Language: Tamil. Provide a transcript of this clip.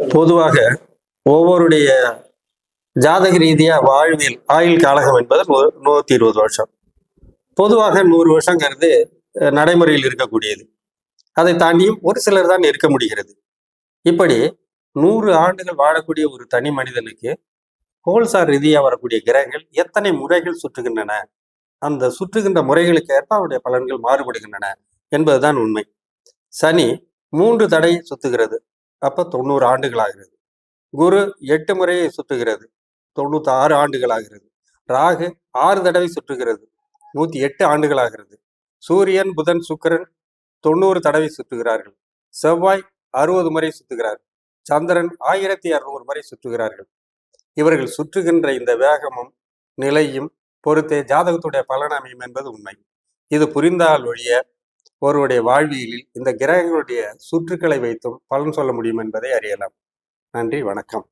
பொதுவாக ஒவ்வொருடைய ஜாதக ரீதியா வாழ்வில் ஆயுள் காலகம் என்பது நூத்தி இருபது வருஷம். பொதுவாக நூறு வருஷங்கிறது நடைமுறையில் இருக்கக்கூடியது. அதை தாண்டியும் ஒரு சிலர் தான் இருக்க முடிகிறது. இப்படி நூறு ஆண்டுகள் வாழக்கூடிய ஒரு தனி மனிதனுக்கு கோல்சார் ரீதியா வரக்கூடிய கிரகங்கள் எத்தனை முறைகள் சுற்றுகின்றன? அந்த சுற்றுகின்ற முறைகளுக்கு ஏற்ப அவருடைய பலன்கள் மாறுபடுகின்றன என்பதுதான் உண்மை. சனி மூன்று தடை சுத்துகிறது. அப்ப தொண்ணூறு ஆண்டுகள் ஆகிறது குரு எட்டு முறையை சுற்றுகிறது. தொண்ணூத்தி ஆறு ஆண்டுகள் ஆகிறது ராகு ஆறு தடவை சுற்றுகிறது. நூத்தி எட்டு ஆண்டுகள் ஆகிறது சூரியன் புதன் சுக்கிரன் தொண்ணூறு தடவை சுற்றுகிறார்கள். செவ்வாய் அறுபது முறை சுற்றுகிறார். சந்திரன் ஆயிரத்தி அறுநூறு முறை சுற்றுகிறார்கள். இவர்கள் சுற்றுகின்ற இந்த வேகமும் நிலையும் பொறுத்தே ஜாதகத்துடைய பலன் அமையும் என்பது உண்மை. இது புரிந்தால் ஒழிய ஒருவருடைய வாழ்வியலில் இந்த கிரகங்களுடைய சுற்றுக்களை வைத்தும் பலன் சொல்ல முடியும் என்பதை அறியலாம். நன்றி வணக்கம்.